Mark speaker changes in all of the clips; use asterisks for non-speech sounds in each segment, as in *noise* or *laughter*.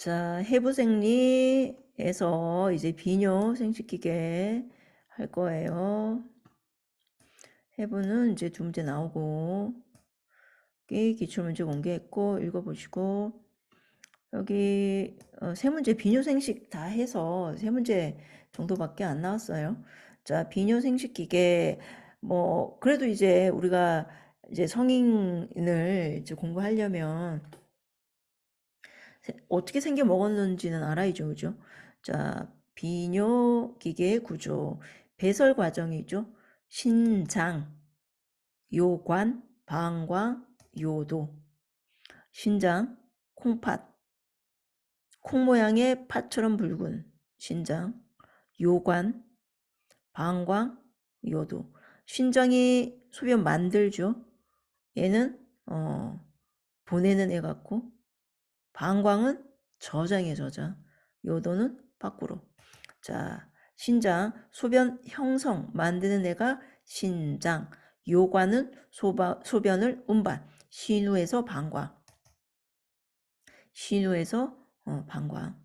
Speaker 1: 자, 해부생리에서 이제 비뇨 생식기계 할 거예요. 해부는 이제 두 문제 나오고 기출문제 공개했고 읽어보시고 여기 어, 세 문제 비뇨 생식 다 해서 세 문제 정도밖에 안 나왔어요. 자, 비뇨 생식 기계 뭐 그래도 이제 우리가 이제 성인을 이제 공부하려면 어떻게 생겨 먹었는지는 알아야죠. 그죠? 자, 비뇨 기계의 구조. 배설 과정이죠. 신장, 요관, 방광, 요도. 신장, 콩팥. 콩 모양의 팥처럼 붉은 신장, 요관, 방광, 요도. 신장이 소변 만들죠. 얘는 어, 보내는 애 같고 방광은 저장의 저장, 요도는 밖으로. 자, 신장, 소변 형성 만드는 애가 신장, 요관은 소바, 소변을 운반, 신우에서 방광, 신우에서 어, 방광.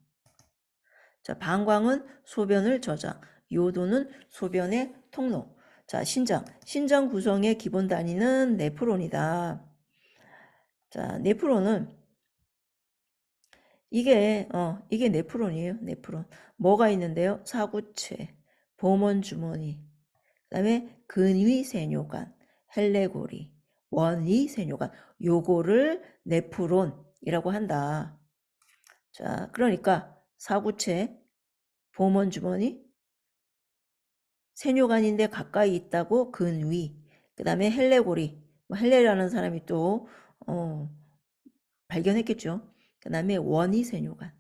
Speaker 1: 자, 방광은 소변을 저장, 요도는 소변의 통로. 자, 신장, 신장 구성의 기본 단위는 네프론이다. 자, 네프론은 이게 어 이게 네프론이에요. 네프론. 뭐가 있는데요? 사구체, 보먼 주머니, 그다음에 근위 세뇨관, 헬레고리, 원위 세뇨관. 요거를 네프론이라고 한다. 자, 그러니까 사구체, 보먼 주머니, 세뇨관인데 가까이 있다고 근위. 그다음에 헬레고리. 뭐 헬레라는 사람이 또 어, 발견했겠죠. 그 다음에 원이 세뇨관.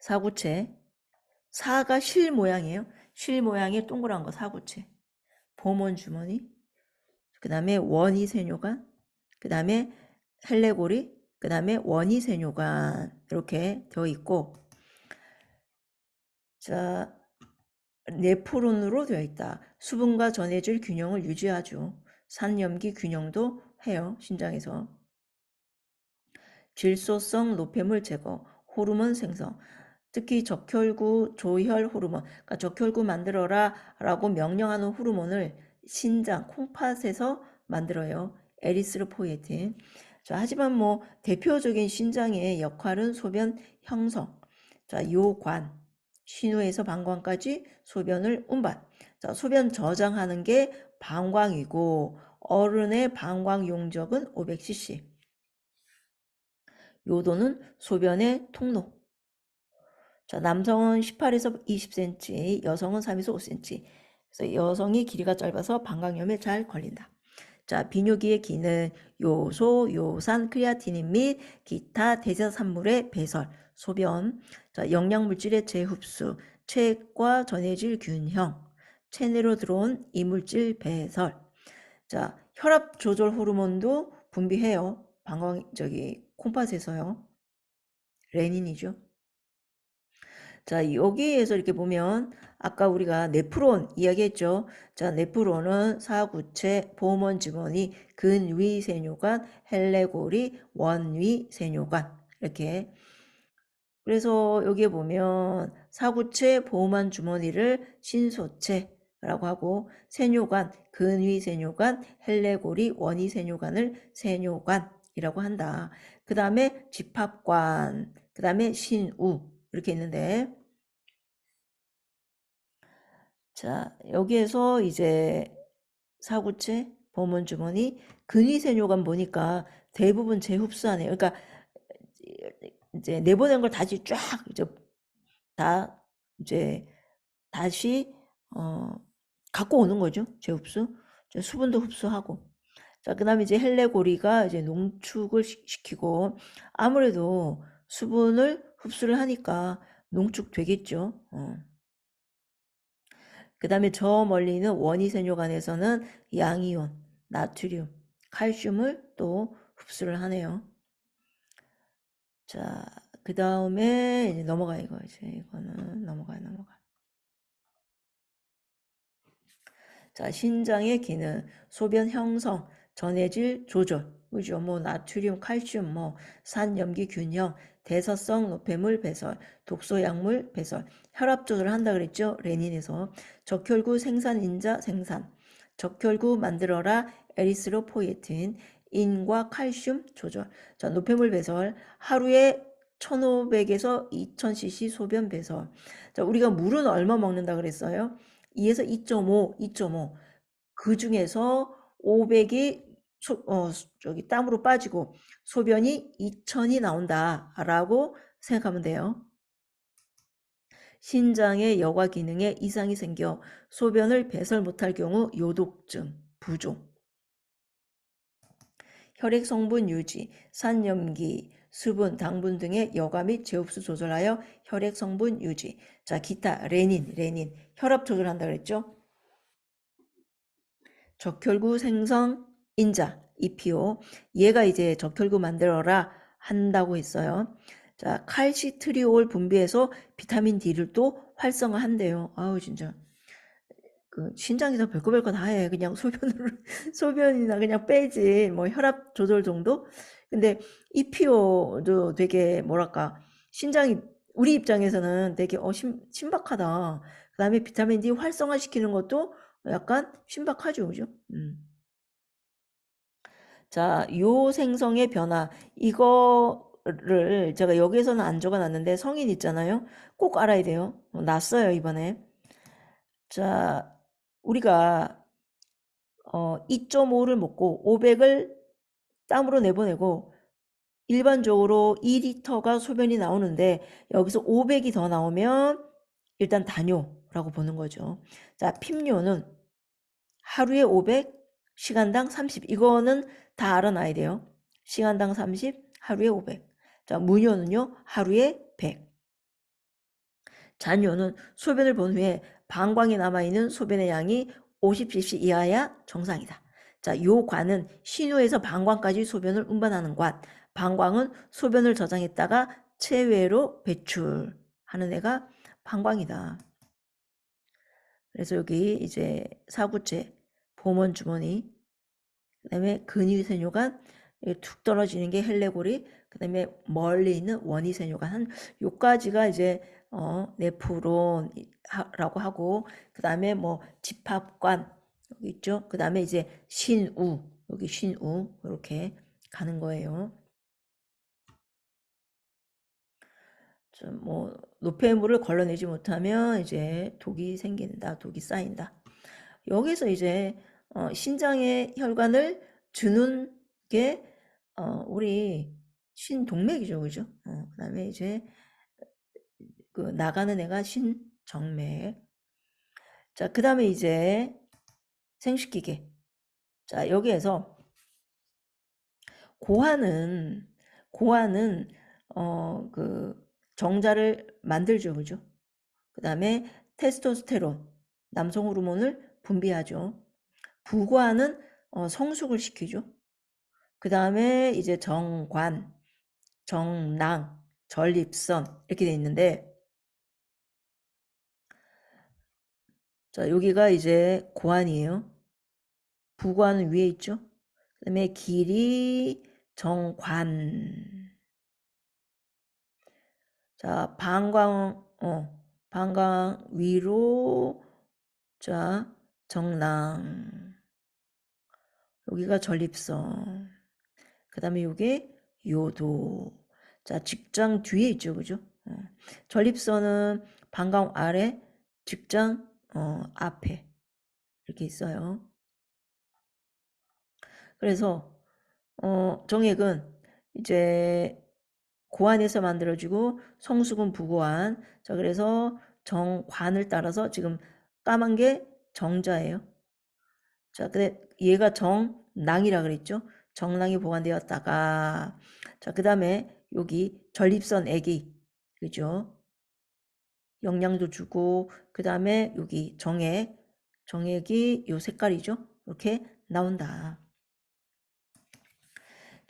Speaker 1: 사구체. 사가 실 모양이에요. 실 모양의 동그란 거 사구체. 보몬 주머니. 그 다음에 원이 세뇨관. 그 다음에 헬레고리. 그 다음에 원이 세뇨관. 이렇게 되어 있고. 자, 네프론으로 되어 있다. 수분과 전해질 균형을 유지하죠. 산염기 균형도 해요. 신장에서. 질소성 노폐물 제거, 호르몬 생성, 특히 적혈구 조혈 호르몬, 그러니까 적혈구 만들어라 라고 명령하는 호르몬을 신장, 콩팥에서 만들어요. 에리스로포이틴. 자, 하지만 뭐 대표적인 신장의 역할은 소변 형성, 자, 요관, 신우에서 방광까지 소변을 운반. 자, 소변 저장하는 게 방광이고 어른의 방광 용적은 500cc. 요도는 소변의 통로. 자, 남성은 18에서 20cm, 여성은 3에서 5cm. 그래서 여성이 길이가 짧아서 방광염에 잘 걸린다. 자, 비뇨기의 기는 요소, 요산, 크리아티닌 및 기타 대사산물의 배설, 소변, 자, 영양물질의 재흡수, 체액과 전해질 균형, 체내로 들어온 이물질 배설. 자, 혈압 조절 호르몬도 분비해요. 방광 저기 콩팥에서요. 레닌이죠. 자, 여기에서 이렇게 보면 아까 우리가 네프론 이야기했죠. 자, 네프론은 사구체, 보먼 주머니, 근위 세뇨관, 헬레고리, 원위 세뇨관 이렇게 그래서 여기에 보면 사구체, 보만 주머니를 신소체라고 하고 세뇨관, 근위 세뇨관, 헬레고리, 원위 세뇨관을 세뇨관 이라고 한다. 그 다음에 집합관, 그 다음에 신우 이렇게 있는데 자 여기에서 이제 사구체, 보문 주머니, 근위세뇨관 보니까 대부분 재흡수하네요. 그러니까 이제 내보낸 걸 다시 쫙 이제 다 이제 다시 어 갖고 오는 거죠. 재흡수. 수분도 흡수하고. 자, 그 다음에 이제 헬레고리가 이제 농축을 시키고, 아무래도 수분을 흡수를 하니까 농축되겠죠. 어. 그 다음에 저 멀리는 원이세뇨관에서는 양이온, 나트륨, 칼슘을 또 흡수를 하네요. 자, 그 다음에 이제 넘어가 이거 이제 이거는 넘어가 넘어가. 자, 신장의 기능, 소변 형성, 전해질 조절, 그죠? 뭐 나트륨, 칼슘, 뭐 산염기 균형, 대서성 노폐물 배설, 독소 약물 배설, 혈압 조절을 한다 그랬죠? 레닌에서 적혈구 생산 인자 생산, 적혈구 만들어라 에리스로포ietin, 인과 칼슘 조절. 자, 노폐물 배설 하루에 1500에서 2000cc 소변 배설. 자, 우리가 물은 얼마 먹는다 그랬어요? 2에서 2.5, 2.5. 그 중에서 500이 소, 어, 저기 땀으로 빠지고 소변이 2000이 나온다라고 생각하면 돼요. 신장의 여과 기능에 이상이 생겨 소변을 배설 못할 경우 요독증, 부종. 혈액 성분 유지, 산염기, 수분, 당분 등의 여과 및 제흡수 조절하여 혈액 성분 유지. 자, 기타 레닌, 레닌. 혈압 조절한다 그랬죠? 적혈구 생성 인자 EPO 얘가 이제 적혈구 만들어라 한다고 했어요. 자, 칼시트리올 분비해서 비타민 D를 또 활성화한대요. 아우 진짜 그 신장에서 별거 별거 다 해. 그냥 소변으로 *laughs* 소변이나 그냥 빼지. 뭐 혈압 조절 정도? 근데 EPO도 되게 뭐랄까 신장이 우리 입장에서는 되게 어 신, 신박하다. 그다음에 비타민 D 활성화시키는 것도 약간 신박하죠, 그죠? 음. 자, 요 생성의 변화 이거를 제가 여기에서는 안 적어놨는데 성인 있잖아요. 꼭 알아야 돼요. 어, 났어요 이번에. 자, 우리가 어, 2.5를 먹고 500을 땀으로 내보내고 일반적으로 2리터가 소변이 나오는데 여기서 500이 더 나오면 일단 단뇨라고 보는 거죠. 자, 핍뇨는 하루에 500, 시간당 30. 이거는 다 알아놔야 돼요. 시간당 30, 하루에 500. 자, 무뇨는요, 하루에 100. 잔뇨는 소변을 본 후에 방광이 남아있는 소변의 양이 50cc 이하야 정상이다. 자, 요 관은 신호에서 방광까지 소변을 운반하는 관. 방광은 소변을 저장했다가 체외로 배출하는 애가 방광이다. 그래서 여기 이제 사구체, 보문 주머니, 그 다음에 근위세뇨관, 툭 떨어지는 게 헬레고리, 그 다음에 멀리 있는 원위세뇨관, 한 요까지가 이제 어, 네프론이라고 하고, 그 다음에 뭐 집합관, 여기 있죠? 그 다음에 이제 신우, 여기 신우, 이렇게 가는 거예요. 뭐 노폐물을 걸러내지 못하면 이제 독이 생긴다, 독이 쌓인다. 여기서 이제 어, 신장의 혈관을 주는 게 어, 우리 신동맥이죠, 그죠? 어, 그다음에 이제 그 나가는 애가 신정맥. 자, 그다음에 이제 생식기계. 자, 여기에서 고환은 고환은 어 그 정자를 만들죠. 그죠? 그 다음에 테스토스테론, 남성 호르몬을 분비하죠. 부과는 어, 성숙을 시키죠. 그 다음에 이제 정관, 정낭, 전립선 이렇게 돼 있는데 자 여기가 이제 고환이에요. 부관은 위에 있죠. 그 다음에 길이, 정관 자, 방광, 어, 방광 위로, 자, 정낭. 여기가 전립선. 그 다음에 요게 요도. 자, 직장 뒤에 있죠, 그죠? 어. 전립선은 방광 아래, 직장, 어, 앞에. 이렇게 있어요. 그래서, 어, 정액은 이제 고안에서 만들어지고 성수군 부고안. 자, 그래서 정관을 따라서 지금 까만 게 정자예요. 자, 근데 얘가 정낭이라 그랬죠. 정낭이 보관되었다가 자, 그다음에 여기 전립선 애기. 그죠? 영양도 주고 그다음에 여기 정액. 정액이 요 색깔이죠. 이렇게 나온다.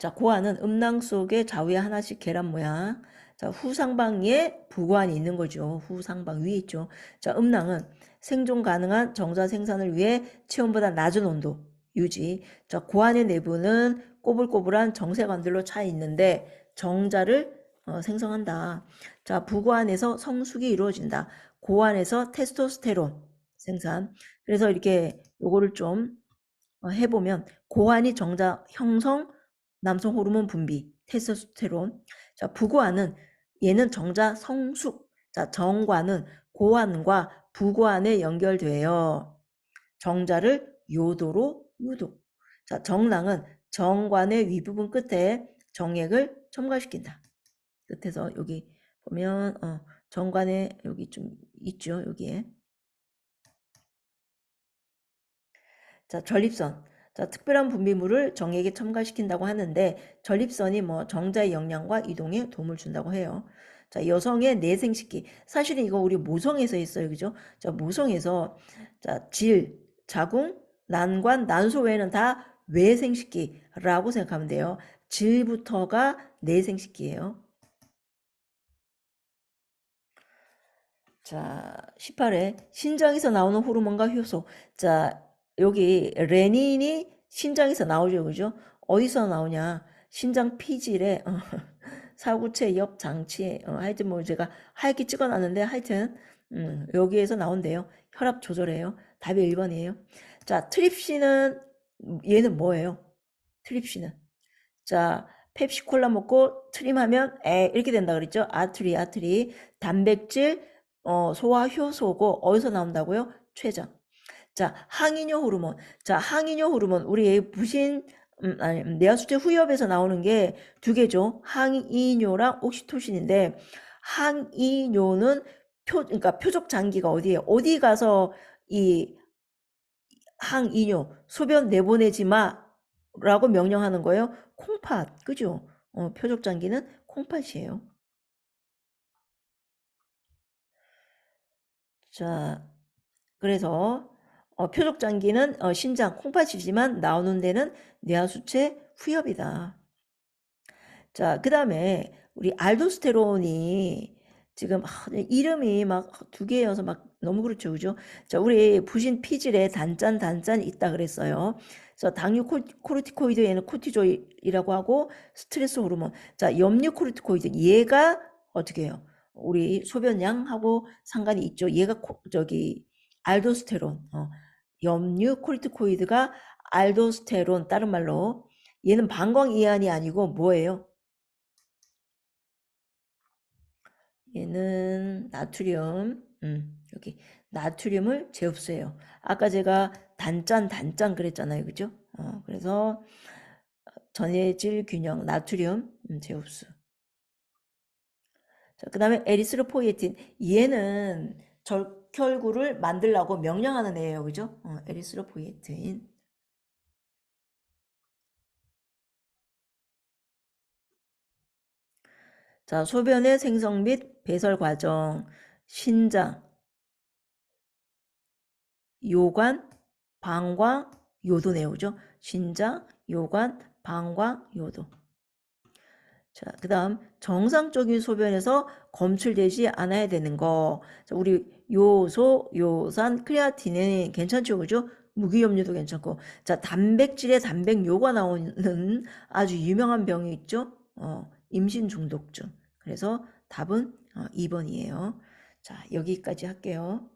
Speaker 1: 자, 고안은 음낭 속에 좌우에 하나씩 계란 모양. 자, 후상방에 부관이 있는 거죠. 후상방 위에 있죠. 자, 음낭은 생존 가능한 정자 생산을 위해 체온보다 낮은 온도 유지. 자, 고안의 내부는 꼬불꼬불한 정세관들로 차 있는데 정자를 어, 생성한다. 자, 부고안에서 성숙이 이루어진다. 고안에서 테스토스테론 생산. 그래서 이렇게 요거를 좀 어, 해보면 고안이 정자 형성, 남성 호르몬 분비, 테스토스테론. 자, 부고안은 얘는 정자 성숙. 자, 정관은 고안과 부고안에 연결되어 정자를 요도로 유도. 자, 정랑은 정관의 윗부분 끝에 정액을 첨가시킨다. 끝에서 여기 보면 어, 정관에 여기 좀 있죠. 여기에. 자, 전립선. 자, 특별한 분비물을 정액에 첨가시킨다고 하는데 전립선이 뭐 정자의 영양과 이동에 도움을 준다고 해요. 자, 여성의 내생식기. 사실은 이거 우리 모성에서 있어요. 그죠? 자, 모성에서 자, 질, 자궁, 난관, 난소 외에는 다 외생식기라고 생각하면 돼요. 질부터가 내생식기예요. 자, 18회 신장에서 나오는 호르몬과 효소. 자, 여기 레닌이 신장에서 나오죠. 그죠? 어디서 나오냐? 신장 피질에 어, *laughs* 사구체 옆 장치에 어, 하여튼 뭐 제가 하얗게 찍어놨는데 하여튼 음, 여기에서 나온대요. 혈압 조절해요. 답이 1번이에요. 자, 트립신은 얘는 뭐예요? 트립신은 자, 펩시콜라 먹고 트림하면 에 이렇게 된다 그랬죠? 아트리 아트리 단백질 어, 소화 효소고 어디서 나온다고요? 췌장. 자, 항이뇨 호르몬. 자, 항이뇨 호르몬 우리 부신 음, 아니 내하수체 후엽에서 나오는 게 두 개죠. 항이뇨랑 옥시토신인데 항이뇨는 표 그러니까 표적 장기가 어디에 어디 가서 이 항이뇨 소변 내보내지 마라고 명령하는 거예요. 콩팥 그죠? 어, 표적 장기는 콩팥이에요. 자, 그래서 어, 표적 장기는 어, 신장 콩팥이지만 나오는 데는 뇌하수체 후엽이다. 자, 그 다음에 우리 알도스테론이 지금 아, 이름이 막 두 개여서 막 너무 그렇죠, 그죠? 자, 우리 부신 피질에 단짠 단짠 있다 그랬어요. 그래서 당류 코르티코이드 얘는 코티조이라고 하고 스트레스 호르몬. 자, 염류 코르티코이드 얘가 어떻게 해요? 우리 소변량하고 상관이 있죠. 얘가 코, 저기 알도스테론. 어, 염류 코르티코이드가 알도스테론 다른 말로 얘는 방광이완이 아니고 뭐예요? 얘는 나트륨 음, 여기 나트륨을 재흡수해요. 아까 제가 단짠 단짠 그랬잖아요. 그죠? 어, 그래서 전해질 균형 나트륨 음, 재흡수. 자, 그 다음에 에리스로포이에틴 얘는 절혈구를 만들라고 명령하는 애예요. 그죠? 어, 에리스로포이에틴 자, 소변의 생성 및 배설 과정, 신장, 요관, 방광, 요도 내오죠. 신장, 요관, 방광, 요도. 자, 그 다음 정상적인 소변에서 검출되지 않아야 되는 거. 자, 우리 요소, 요산, 크레아틴은 괜찮죠, 그죠? 무기염류도 괜찮고. 자, 단백질에 단백요가 나오는 아주 유명한 병이 있죠. 어, 임신 중독증. 그래서 답은 어, 2번이에요. 자, 여기까지 할게요.